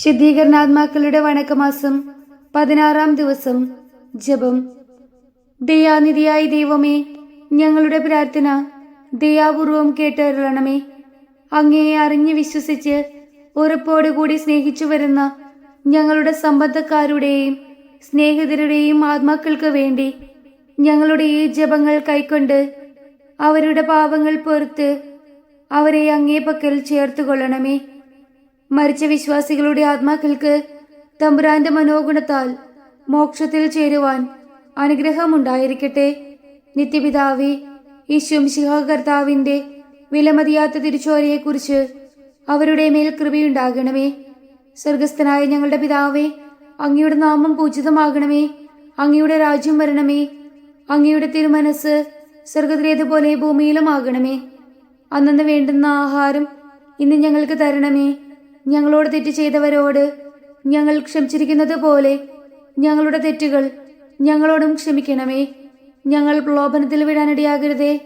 ശുദ്ധീകരണാത്മാക്കളുടെ വണക്കമാസം പതിനാറാം ദിവസം ജപം. ദയാനിധിയായ ദൈവമേ ഞങ്ങളുടെ പ്രാർത്ഥന ദയാപൂർവം കേട്ടരുളണമേ. അങ്ങയെ അറിഞ്ഞു വിശ്വസിച്ച് ഉറപ്പോടുകൂടി സ്നേഹിച്ചു വരുന്ന ഞങ്ങളുടെ സമ്പന്നക്കാരുടെയും സ്നേഹിതരുടെയും ആത്മാക്കൾക്ക് വേണ്ടി ഞങ്ങളുടെ ഈ ജപങ്ങൾ കൈക്കൊണ്ട് അവരുടെ പാപങ്ങൾ പൊറുത്ത് അവരെ അങ്ങേ പക്കൽ ചേർത്തുകൊള്ളണമേ. മരിച്ച വിശ്വാസികളുടെ ആത്മാക്കൾക്ക് തമ്പുരാന്റെ മനോഗുണത്താൽ മോക്ഷത്തിൽ ചേരുവാൻ അനുഗ്രഹമുണ്ടായിരിക്കട്ടെ. നിത്യപിതാവി ഈശ്വം കർത്താവിന്റെ വിലമതിയാത്ത തിരിച്ചോരയെക്കുറിച്ച് അവരുടെ മേൽ കൃപയുണ്ടാകണമേ. സ്വർഗസ്ഥനായ ഞങ്ങളുടെ പിതാവേ അങ്ങയുടെ നാമം പൂജിതമാകണമേ. അങ്ങയുടെ രാജ്യം വരണമേ. അങ്ങയുടെ തിരുമനസ് സ്വർഗത്തിലേതുപോലെ ഭൂമിയിലുമാകണമേ. അന്നു വേണ്ടുന്ന ആഹാരം ഇന്ന് ഞങ്ങൾക്ക് തരണമേ. ഞങ്ങളോട് തെറ്റ് ചെയ്തവരോട് ഞങ്ങൾ ക്ഷമിച്ചിരിക്കുന്നത് പോലെ ഞങ്ങളുടെ തെറ്റുകൾ ഞങ്ങളോടും ക്ഷമിക്കണമേ. ഞങ്ങൾ പ്രലോഭനത്തിൽ വിടാനിടയാകരുതേ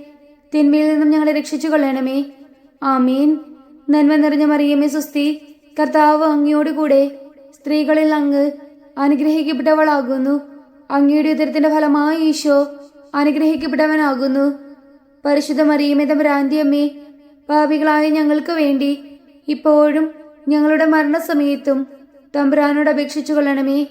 തിന്മയിൽ നിന്നും ഞങ്ങളെ രക്ഷിച്ചു കൊള്ളണമേ ആമീൻ. നന്മ നിറഞ്ഞ മറിയമേ സുസ്തി. കർത്താവ് അങ്ങയോടുകൂടെ സ്ത്രീകളിൽ അങ്ങ് അനുഗ്രഹിക്കപ്പെട്ടവളാകുന്നു. അങ്ങയുടെ ഉദരത്തിന്റെ ഫലമായി ഈശോ അനുഗ്രഹിക്കപ്പെട്ടവനാകുന്നു. പരിശുദ്ധ മറിയമേ ഭ്രാന്തിയമ്മേ അമ്മേ പാപികളായ ഞങ്ങൾക്ക് വേണ്ടി ഇപ്പോഴും ഞങ്ങളുടെ മരണസമയത്തും തമ്പുരാനോട് അപേക്ഷിച്ചു കൊള്ളണമേ.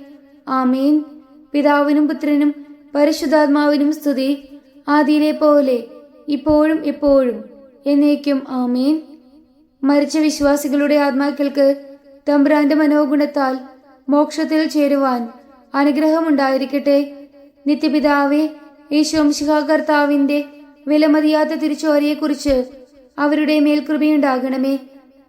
ആമീൻ. പിതാവിനും പുത്രനും പരിശുദ്ധാത്മാവിനും സ്തുതി. ആദിയിലെ പോലെ ഇപ്പോഴും എപ്പോഴും എന്നേക്കും ആമീൻ. മരിച്ച വിശ്വാസികളുടെ ആത്മാക്കൾക്ക് തമ്പുരാന്റെ മനോഗുണത്താൽ മോക്ഷത്തിൽ ചേരുവാൻ അനുഗ്രഹമുണ്ടായിരിക്കട്ടെ. നിത്യപിതാവേ യേശുംശിഹ കർത്താവിന്റെ വിലമതിയാത്ത തിരിച്ചോരയെക്കുറിച്ച് അവരുടെ മേൽ കൃപയുണ്ടാകണമേ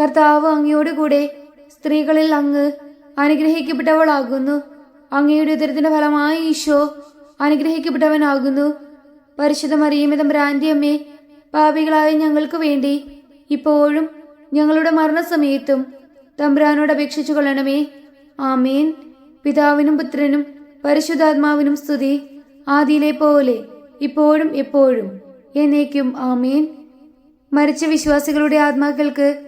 കർത്താവ് അങ്ങയോടുകൂടെ സ്ത്രീകളിൽ അങ്ങ് അനുഗ്രഹിക്കപ്പെട്ടവളാകുന്നു. അങ്ങയുടെ ഉദരത്തിന്റെ ഫലമായി ഈശോ അനുഗ്രഹിക്കപ്പെട്ടവനാകുന്നു. പരിശുദ്ധ മറിയമേ ഭ്രാന്തിയമ്മേ പാപികളായ ഞങ്ങൾക്ക് വേണ്ടി ഇപ്പോഴും ഞങ്ങളുടെ മരണസമയത്തും തമ്പ്രാനോട് അപേക്ഷിച്ചു കൊള്ളണമേ. ആമേൻ. പിതാവിനും പുത്രനും പരിശുദ്ധാത്മാവിനും സ്തുതി ആദിയിലെ പോലെ ഇപ്പോഴും എപ്പോഴും എന്നേക്കും ആമേൻ. മരിച്ച വിശ്വാസികളുടെ ആത്മാക്കൾക്ക്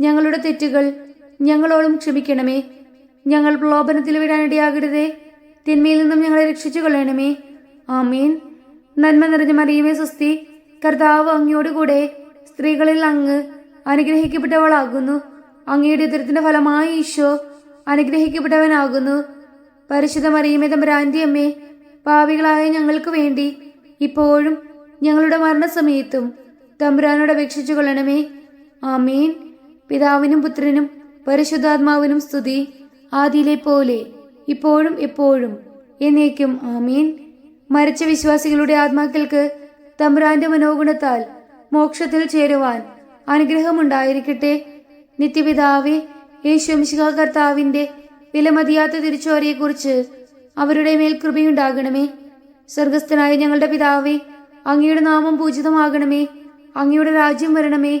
ഞങ്ങളുടെ തെറ്റുകൾ ഞങ്ങളോളം ക്ഷമിക്കണമേ. ഞങ്ങൾ പ്രലോഭനത്തിൽ വിടാനിടയാകരുതേ തിന്മയിൽ നിന്നും ഞങ്ങളെ രക്ഷിച്ചു കൊള്ളണമേ ആമീൻ. നന്മ നിറഞ്ഞ മറിയമേ സുസ്തി കർത്താവ് അങ്ങയോടുകൂടെ സ്ത്രീകളിൽ അങ്ങ് അനുഗ്രഹിക്കപ്പെട്ടവളാകുന്നു. അങ്ങയുടെ ഉദരത്തിന്റെ ഫലമായി ഈശോ അനുഗ്രഹിക്കപ്പെട്ടവനാകുന്നു. പരിശുദ്ധ മറിയമേ തമ്പുരാന്റെ അമ്മേ പാവികളായ ഞങ്ങൾക്ക് വേണ്ടി ഇപ്പോഴും ഞങ്ങളുടെ മരണസമയത്തും തമ്പുരാനോട് അപേക്ഷിച്ചു കൊള്ളണമേ ആമീൻ. പിതാവിനും പുത്രനും പരിശുദ്ധാത്മാവിനും സ്തുതി ആദിയിലെ പോലെ ഇപ്പോഴും എപ്പോഴും എന്നേക്കും ആമീൻ. മരിച്ച വിശ്വാസികളുടെ ആത്മാക്കൾക്ക് തമ്പുരാന്റെ മനോഗുണത്താൽ മോക്ഷത്തിൽ ചേരുവാൻ അനുഗ്രഹമുണ്ടായിരിക്കട്ടെ. നിത്യപിതാവേ യേശുംശിക കർത്താവിന്റെ വിലമതിയാത്ത തിരിച്ചുവരെയെക്കുറിച്ച് അവരുടെ മേൽ കൃപയുണ്ടാകണമേ. സ്വർഗസ്ഥനായ ഞങ്ങളുടെ പിതാവെ അങ്ങയുടെ നാമം പൂജിതമാകണമേ. അങ്ങയുടെ രാജ്യം വരണമേ.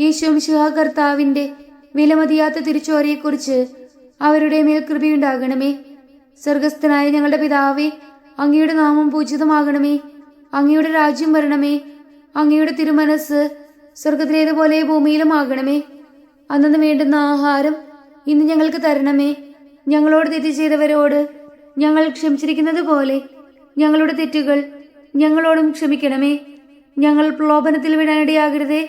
ഈശോംശിഹ കർത്താവിന്റെ വിലമതിയാത്ത തിരിച്ചോരയെക്കുറിച്ച് അവരുടെ മേൽ കൃപയുണ്ടാകണമേ. സ്വർഗസ്ഥനായ ഞങ്ങളുടെ പിതാവേ അങ്ങയുടെ നാമം പൂജിതമാകണമേ. അങ്ങയുടെ രാജ്യം വരണമേ. അങ്ങയുടെ തിരുമനസ് സ്വർഗത്തിലേതുപോലെ ഭൂമിയിലും ആകണമേ അന്നു വേണ്ടുന്ന ആഹാരം ഇന്ന് ഞങ്ങൾക്ക് തരണമേ. ഞങ്ങളോട് തെറ്റ് ചെയ്തവരോട് ഞങ്ങൾ ക്ഷമിച്ചിരിക്കുന്നത് പോലെ ഞങ്ങളുടെ തെറ്റുകൾ ഞങ്ങളോടും ക്ഷമിക്കണമേ. ഞങ്ങൾ പ്രലോഭനത്തിൽ വീഴാനിടയാകരുതേ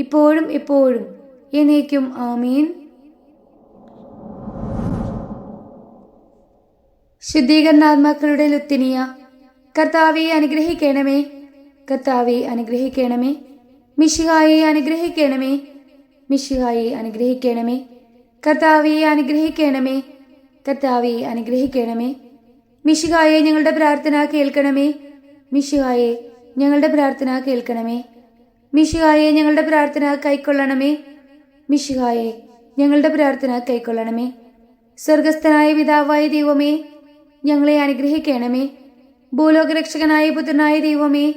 ഇപ്പോഴും ഇപ്പോഴും എന്നേക്കും ആമീൻ. ശുദ്ധീകരണാത്മാക്കളുടെ ലുത്തിനിയ കർത്താവെ അനുഗ്രഹിക്കണമേ. കർത്താവെ അനുഗ്രഹിക്കണമേ. മിഷിഹായെ അനുഗ്രഹിക്കണമേ. മിഷിഹായെ അനുഗ്രഹിക്കണമേ. കർത്താവെ അനുഗ്രഹിക്കണമേ. കർത്താവെ അനുഗ്രഹിക്കണമേ. മിഷിഹായെ ഞങ്ങളുടെ പ്രാർത്ഥന കേൾക്കണമേ. മിഷിഹായെ ഞങ്ങളുടെ പ്രാർത്ഥന കേൾക്കണമേ. മിഷിഹായെ ഞങ്ങളുടെ പ്രാർത്ഥന കൈക്കൊള്ളണമേ. മിഷിഹായെ ഞങ്ങളുടെ പ്രാർത്ഥന കൈക്കൊള്ളണമേ. സ്വർഗസ്ഥനായ പിതാവായ ദൈവമേ ഞങ്ങളെ അനുഗ്രഹിക്കണമേ. ഭൂലോകരക്ഷകനായ പുത്രനായ ദൈവമേ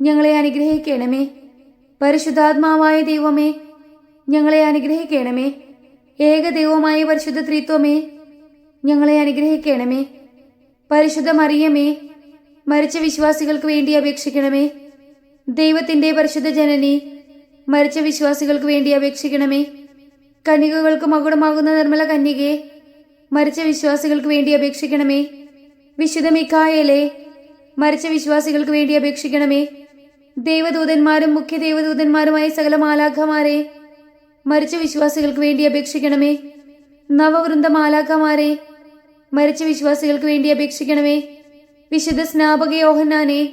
ഞങ്ങളെ അനുഗ്രഹിക്കണമേ. പരിശുദ്ധാത്മാവായ ദൈവമേ ഞങ്ങളെ അനുഗ്രഹിക്കണമേ. ഏക ദൈവമായ പരിശുദ്ധ ത്രിത്വമേ ഞങ്ങളെ അനുഗ്രഹിക്കണമേ. പരിശുദ്ധ മറിയമേ മരിച്ച വിശ്വാസികൾക്ക് വേണ്ടി അപേക്ഷിക്കണമേ. ദൈവത്തിന്റെ പരിശുദ്ധ ജനനി മരിച്ച വിശ്വാസികൾക്ക് വേണ്ടി അപേക്ഷിക്കണമേ. കന്യകകൾക്ക് മകുടമാകുന്ന നിർമ്മല കന്യകെ മരിച്ച വിശ്വാസികൾക്ക് വേണ്ടി അപേക്ഷിക്കണമേ. വിശുദ്ധ മിക്കായലേ മരിച്ച വിശ്വാസികൾക്ക് വേണ്ടി അപേക്ഷിക്കണമേ. ദൈവദൂതന്മാരും മുഖ്യ ദൈവദൂതന്മാരുമായ സകല മാലാഖമാരെ മരിച്ച വിശ്വാസികൾക്ക് വേണ്ടി അപേക്ഷിക്കണമേ. നവവൃന്ദ മാലാഖമാരെ മരിച്ച വിശ്വാസികൾക്ക് വേണ്ടി അപേക്ഷിക്കണമേ. വിശുദ്ധ സ്നാപക യോഹന്നാനെ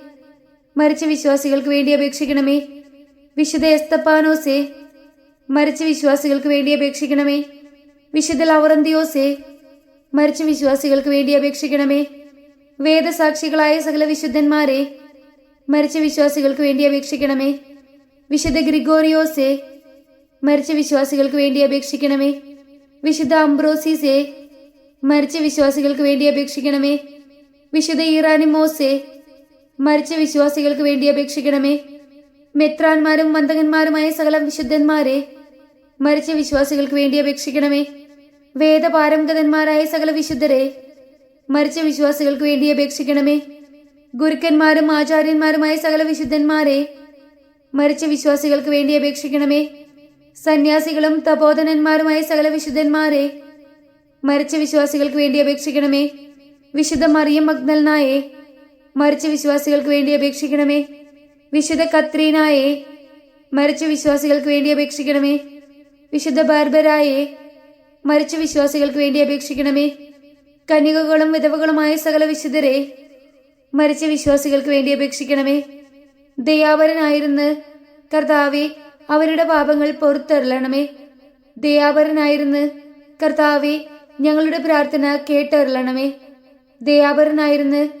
മരിച്ച വിശ്വാസികൾക്ക് വേണ്ടി അപേക്ഷിക്കണമേ. വിശുദ്ധ എസ്തപ്പാനോസെ മരിച്ച വിശ്വാസികൾക്ക് വേണ്ടി അപേക്ഷിക്കണമേ. വിശുദ്ധ ലവറന്തിയോസെ മരിച്ച വിശ്വാസികൾക്ക് വേണ്ടി അപേക്ഷിക്കണമേ. വേദസാക്ഷികളായ സകല വിശുദ്ധന്മാരെ മരിച്ച വിശ്വാസികൾക്ക് വേണ്ടി അപേക്ഷിക്കണമേ. വിശുദ്ധ ഗ്രിഗോറിയോസെ മരിച്ച വിശ്വാസികൾക്ക് വേണ്ടി അപേക്ഷിക്കണമേ. വിശുദ്ധ അംബ്രോസീസെ മരിച്ച വിശ്വാസികൾക്ക് വേണ്ടി അപേക്ഷിക്കണമേ. വിശുദ്ധ ഇറാനിമോസെ മരിച്ച വിശ്വാസികൾക്ക് വേണ്ടി അപേക്ഷിക്കണമേ. മെത്രാന്മാരും മന്ദകന്മാരുമായ സകല വിശുദ്ധന്മാരെ മരിച്ച വിശ്വാസികൾക്ക് വേണ്ടി അപേക്ഷിക്കണമേ. വേദപാരംഗതന്മാരായ സകല വിശുദ്ധരെ മരിച്ച വിശ്വാസികൾക്ക് വേണ്ടി അപേക്ഷിക്കണമേ. ഗുരുക്കന്മാരും ആചാര്യന്മാരുമായ സകല വിശുദ്ധന്മാരെ മരിച്ച വിശ്വാസികൾക്ക് വേണ്ടി അപേക്ഷിക്കണമേ. സന്യാസികളും തപോധനന്മാരുമായ സകല വിശുദ്ധന്മാരെ മരിച്ച വിശ്വാസികൾക്ക് വേണ്ടി അപേക്ഷിക്കണമേ. വിശുദ്ധ മറിയം മഗ്നൽനായെ മരിച്ച വിശ്വാസികൾക്ക് വേണ്ടി അപേക്ഷിക്കണമേ. വിശുദ്ധ കത്രീനായെ മരിച്ച വിശ്വാസികൾക്ക് വേണ്ടി അപേക്ഷിക്കണമേ. വിശുദ്ധ ബാർബരായെ മരിച്ച വിശ്വാസികൾക്ക് വേണ്ടി അപേക്ഷിക്കണമേ. കന്യകകളും വിധവകളുമായ സകല വിശുദ്ധരെ മരിച്ച വിശ്വാസികൾക്ക് വേണ്ടി അപേക്ഷിക്കണമേ. ദയാപരനായിരുന്ന് കർത്താവെ അവരുടെ പാപങ്ങൾ പുറത്തെറിയണമേ ദയാപരനായിരുന്ന് കർത്താവെ ഞങ്ങളുടെ പ്രാർത്ഥന കേട്ടറിയണമേ ദയാപരനായിരുന്ന്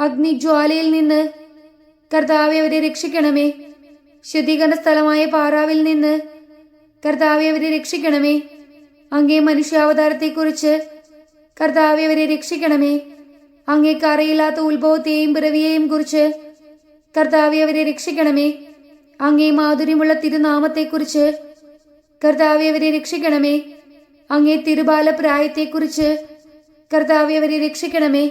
അഗ്നിജ്വാലയിൽ നിന്ന് കർത്താവെ അവരെ രക്ഷിക്കണമേ. ശുദ്ധീകരണ സ്ഥലമായ പാറാവിൽ നിന്ന് കർത്താവെ അവരെ രക്ഷിക്കണമേ. അങ്ങേ മനുഷ്യാവതാരത്തെക്കുറിച്ച് കർത്താവെ അവരെ രക്ഷിക്കണമേ. അങ്ങേക്ക് അറിയില്ലാത്ത ഉത്ഭവത്തെയും പിറവിയെയും കുറിച്ച് കർത്താവെ അവരെ രക്ഷിക്കണമേ. അങ്ങേ മാധുര്യമുള്ള തിരുനാമത്തെക്കുറിച്ച് കർത്താവെ അവരെ രക്ഷിക്കണമേ. അങ്ങേ തിരുബാല പ്രായത്തെക്കുറിച്ച് കർത്താവെ അവരെ രക്ഷിക്കണമേ.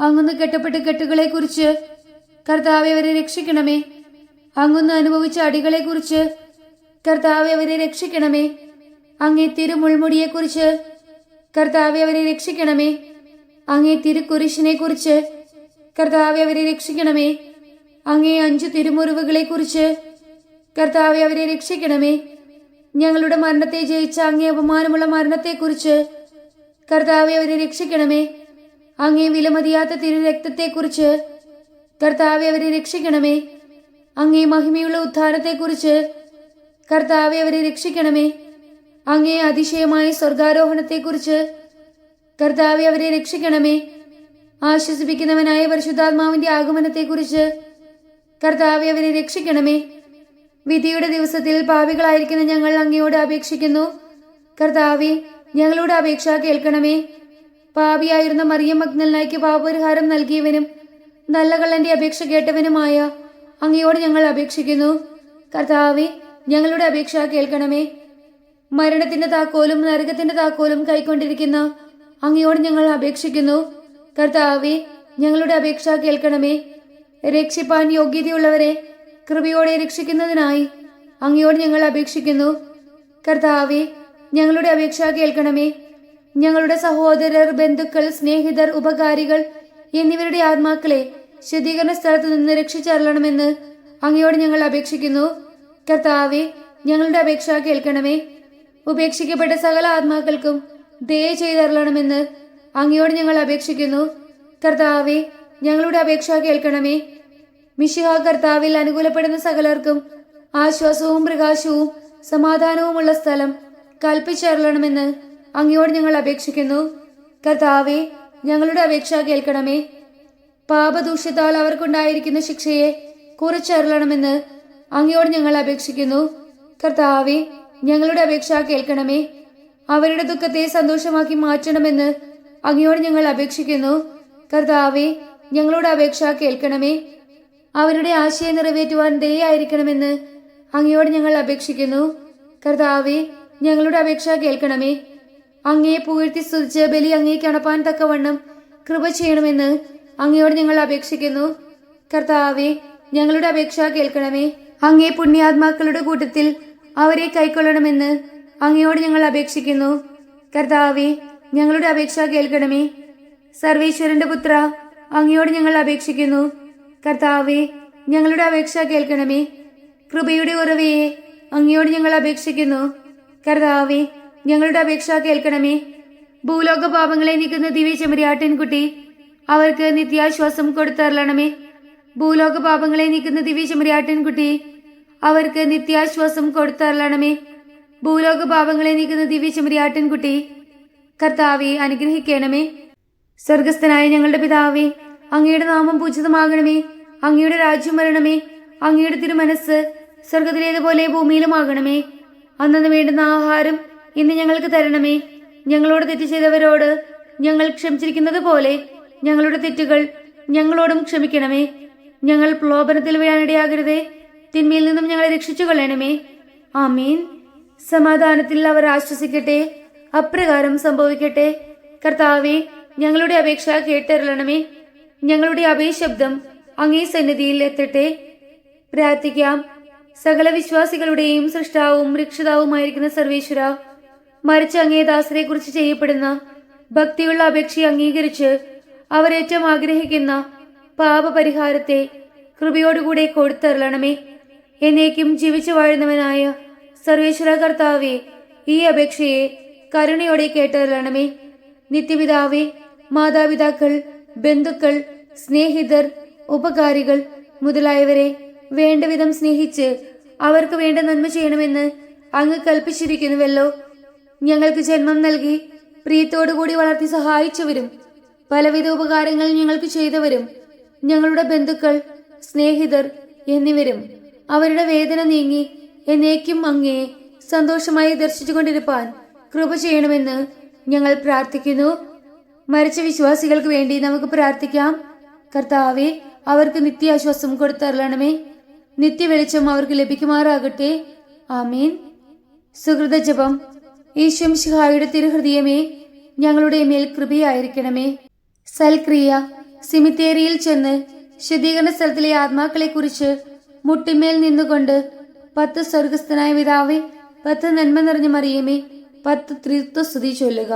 അങ്ങുന്ന് കെട്ടപ്പെട്ട കെട്ടുകളെക്കുറിച്ച് കർത്താവെ അവരെ രക്ഷിക്കണമേ. അങ്ങുന്ന് അനുഭവിച്ച അടികളെക്കുറിച്ച് കർത്താവെ അവരെ രക്ഷിക്കണമേ. അങ്ങേ തിരുമുൾമുടിയെക്കുറിച്ച് കർത്താവെ അവരെ രക്ഷിക്കണമേ. അങ്ങേ തിരുക്കുരിശിനെ കുറിച്ച് കർത്താവെ അവരെ രക്ഷിക്കണമേ. അങ്ങേ അഞ്ചു തിരുമുറിവുകളെ കുറിച്ച് കർത്താവെ അവരെ രക്ഷിക്കണമേ. ഞങ്ങളുടെ മരണത്തെ ജയിച്ച അങ്ങേ അപമാനമുള്ള മരണത്തെക്കുറിച്ച് കർത്താവെ അവരെ രക്ഷിക്കണമേ. അങ്ങേ വിലമതിയാത്ത തിരുരക്തത്തെക്കുറിച്ച് കർത്താവെ അവരെ രക്ഷിക്കണമേ. അങ്ങേ മഹിമയുള്ള ഉദ്ധാരത്തെക്കുറിച്ച് കർത്താവെ അവരെ രക്ഷിക്കണമേ. അങ്ങേ അതിശയമായ സ്വർഗാരോഹണത്തെക്കുറിച്ച് കർത്താവെ അവരെ രക്ഷിക്കണമേ. ആശ്വസിപ്പിക്കുന്നവനായ പരിശുദ്ധാത്മാവിന്റെ ആഗമനത്തെക്കുറിച്ച് കർത്താവെ അവരെ രക്ഷിക്കണമേ. വിധിയുടെ ദിവസത്തിൽ പാപികളായിരിക്കുന്ന ഞങ്ങൾ അങ്ങയോട് അപേക്ഷിക്കുന്നു. കർത്താവെ ഞങ്ങളുടെ അപേക്ഷ കേൾക്കണമേ. പാപിയായിരുന്ന മറിയം മഗ്നലിനായിക്ക് പാപപരിഹാരം നൽകിയവനും നല്ല കള്ളന്റെ അപേക്ഷ കേട്ടവനുമായ അങ്ങയോട് ഞങ്ങൾ അപേക്ഷിക്കുന്നു. കർത്താവെ ഞങ്ങളുടെ അപേക്ഷ കേൾക്കണമേ. മരണത്തിന്റെ താക്കോലും നരകത്തിന്റെ താക്കോലും കൈക്കൊണ്ടിരിക്കുന്ന അങ്ങയോട് ഞങ്ങൾ അപേക്ഷിക്കുന്നു. കർത്താവെ ഞങ്ങളുടെ അപേക്ഷ കേൾക്കണമേ. രക്ഷിപ്പാൻ യോഗ്യതയുള്ളവരെ കൃപയോടെ രക്ഷിക്കുന്നതിനായി അങ്ങയോട് ഞങ്ങൾ അപേക്ഷിക്കുന്നു. കർത്താവെ ഞങ്ങളുടെ അപേക്ഷ കേൾക്കണമേ. ഞങ്ങളുടെ സഹോദരർ ബന്ധുക്കൾ സ്നേഹിതർ ഉപകാരികൾ എന്നിവരുടെ ആത്മാക്കളെ ശുദ്ധീകരണ സ്ഥലത്ത് നിന്ന് രക്ഷിച്ചറിയണമെന്ന് അങ്ങയോട് ഞങ്ങൾ അപേക്ഷിക്കുന്നു. കർത്താവെ ഞങ്ങളുടെ അപേക്ഷ കേൾക്കണമേ. ഉപേക്ഷിക്കപ്പെട്ട സകല ആത്മാക്കൾക്കും ദയ ചെയ്തരളണമെന്ന് അങ്ങയോട് ഞങ്ങൾ അപേക്ഷിക്കുന്നു. കർത്താവെ ഞങ്ങളുടെ അപേക്ഷ കേൾക്കണമേ. മിഷിഹ കർത്താവിൽ അനുകൂലപ്പെടുന്ന സകലർക്കും ആശ്വാസവും പ്രകാശവും സമാധാനവുമുള്ള സ്ഥലം കൽപ്പിച്ചരളണമെന്ന് അങ്ങയോട് ഞങ്ങൾ അപേക്ഷിക്കുന്നു. കർത്താവെ ഞങ്ങളുടെ അപേക്ഷ കേൾക്കണമേ. പാപദൂഷ്യത്താൽ അവർക്കുണ്ടായിരിക്കുന്ന ശിക്ഷയെ കുറിച്ചറിയണമെന്ന് അങ്ങയോട് ഞങ്ങൾ അപേക്ഷിക്കുന്നു. കർത്താവെ ഞങ്ങളുടെ അപേക്ഷ കേൾക്കണമേ. അവരുടെ ദുഃഖത്തെ സന്തോഷമാക്കി മാറ്റണമെന്ന് അങ്ങയോട് ഞങ്ങൾ അപേക്ഷിക്കുന്നു. കർത്താവെ ഞങ്ങളുടെ അപേക്ഷ കേൾക്കണമേ. അവരുടെ ആശയം നിറവേറ്റുവാൻ ദയായിരിക്കണമെന്ന് അങ്ങയോട് ഞങ്ങൾ അപേക്ഷിക്കുന്നു. കർത്താവെ ഞങ്ങളുടെ അപേക്ഷ കേൾക്കണമേ. അങ്ങയെ പുകഴ്ത്തി സ്തുതിച്ച് ബലി അങ്ങേക്ക് അണപ്പാൻ തക്കവണ്ണം കൃപ ചെയ്യണമെന്ന് അങ്ങയോട് ഞങ്ങൾ അപേക്ഷിക്കുന്നു. കർത്താവെ ഞങ്ങളുടെ അപേക്ഷ കേൾക്കണമേ. അങ്ങേ പുണ്യാത്മാക്കളുടെ കൂട്ടത്തിൽ അവരെ കൈക്കൊള്ളണമെന്ന് അങ്ങയോട് ഞങ്ങൾ അപേക്ഷിക്കുന്നു. കർത്താവെ ഞങ്ങളുടെ അപേക്ഷ കേൾക്കണമേ. സർവേശ്വരന്റെ പുത്ര അങ്ങയോട് ഞങ്ങൾ അപേക്ഷിക്കുന്നു. കർത്താവെ ഞങ്ങളുടെ അപേക്ഷ കേൾക്കണമേ. കൃപയുടെ ഉറവയെ അങ്ങയോട് ഞങ്ങൾ അപേക്ഷിക്കുന്നു. കർത്താവെ ഞങ്ങളുടെ അപേക്ഷ കേൾക്കണമേ. ഭൂലോക പാപങ്ങളെ നീക്കുന്ന ദിവ്യ ചെമ്മരിയാട്ടിൻകുട്ടി അവർക്ക് നിത്യാശ്വാസം കൊടുത്തരളണമേ. ഭൂലോക പാപങ്ങളെ നീക്കുന്ന ദിവ്യ ചെമ്മരിയാട്ടിൻകുട്ടി അവർക്ക് നിത്യാശ്വാസം കൊടുത്തരളണമേ. ഭൂലോക പാപങ്ങളെ നീക്കുന്ന ദിവ്യ ചെമ്മരിയാട്ടിൻകുട്ടി കർത്താവെ അനുഗ്രഹിക്കണമേ. സ്വർഗസ്ഥനായ ഞങ്ങളുടെ പിതാവേ അങ്ങയുടെ നാമം പൂജിതമാകണമേ. അങ്ങയുടെ രാജ്യം വരണമേ. അങ്ങയുടെ തിരുമനസ് സ്വർഗത്തിലേതുപോലെ ഭൂമിയിലുമാകണമേ. അന്നു വേണ്ടുന്ന ആഹാരം ഇന്ന് ഞങ്ങൾക്ക് തരണമേ. ഞങ്ങളോട് തെറ്റ് ചെയ്തവരോട് ഞങ്ങൾ ക്ഷമിച്ചിരിക്കുന്നത് പോലെ ഞങ്ങളുടെ തെറ്റുകൾ ഞങ്ങളോടും ക്ഷമിക്കണമേ. ഞങ്ങൾ പ്രലോഭനത്തിൽ വീഴാനിടയാകരുതേ. തിന്മയിൽ നിന്നും ഞങ്ങളെ രക്ഷിച്ചു കൊള്ളണമേ ആമീൻ. സമാധാനത്തിൽ അവർ ആശ്വസിക്കട്ടെ. അപ്രകാരം സംഭവിക്കട്ടെ. കർത്താവെ ഞങ്ങളുടെ അപേക്ഷ കേട്ടരുളണമേ. ഞങ്ങളുടെ അഭയശബ്ദം അങ്ങേ സന്നിധിയിൽ എത്തട്ടെ. പ്രാർത്ഥിക്കാം. സകല വിശ്വാസികളുടെയും സൃഷ്ടാവും രക്ഷിതാവുമായിരിക്കുന്ന സർവേശ്വര മരിച്ച അങ്ങേ ദാസരെ കുറിച്ച് ചെയ്യപ്പെടുന്ന ഭക്തിയുള്ള അപേക്ഷയെ അംഗീകരിച്ച് അവരേറ്റവും ആഗ്രഹിക്കുന്ന പാപപരിഹാരത്തെ കൃപയോടുകൂടെ കൊടുത്തരളണമേ. എന്നേക്കും ജീവിച്ചു വാഴുന്നവനായ സർവേശ്വര കർത്താവെ ഈ അപേക്ഷയെ കരുണയോടെ കേട്ടരളണമേ. നിത്യപിതാവെ മാതാപിതാക്കൾ ബന്ധുക്കൾ സ്നേഹിതർ ഉപകാരികൾ മുതലായവരെ വേണ്ടവിധം സ്നേഹിച്ച് അവർക്ക് വേണ്ട നന്മ ചെയ്യണമെന്ന് അങ്ങ് കൽപ്പിച്ചിരിക്കുന്നുവല്ലോ. ഞങ്ങൾക്ക് ജന്മം നൽകി പ്രിയത്തോടുകൂടി വളർത്തി സഹായിച്ചവരും പലവിധ ഉപകാരങ്ങൾ ഞങ്ങൾക്ക് ചെയ്തവരും. ഞങ്ങളുടെ ബന്ധുക്കൾ സ്നേഹിതർ എന്നിവരും അവരുടെ വേദന നീങ്ങി എന്നേക്കും അങ്ങേ സന്തോഷമായി ദർശിച്ചുകൊണ്ടിരുപ്പാൻ കൃപ ചെയ്യണമെന്ന് ഞങ്ങൾ പ്രാർത്ഥിക്കുന്നു. മരിച്ച വിശ്വാസികൾക്ക് വേണ്ടി നമുക്ക് പ്രാർത്ഥിക്കാം. കർത്താവെ അവർക്ക് നിത്യാശ്വാസം കൊടുത്തരളണമേ. നിത്യവെളിച്ചം അവർക്ക് ലഭിക്കുമാറാകട്ടെ. ആമീൻ. സുഹൃത ജപം ഈശ്വം ശിഹായുടെ തിരുഹൃദയമേ ഞങ്ങളുടെ മേൽ കൃപയായിരിക്കണമേ. സൽക്രിയ സിമിത്തേരിയിൽ ചെന്ന് ശുദ്ധീകരണ സ്ഥലത്തിലെ ആത്മാക്കളെ കുറിച്ച് മുട്ടിമേൽ നിന്നുകൊണ്ട് പത്ത് സ്വർഗസ്ഥനായ പിതാവേ പത്ത് നന്മ നിറഞ്ഞ മറിയമേ പത്ത് ത്രിത്വസ്തുതി ചൊല്ലുക.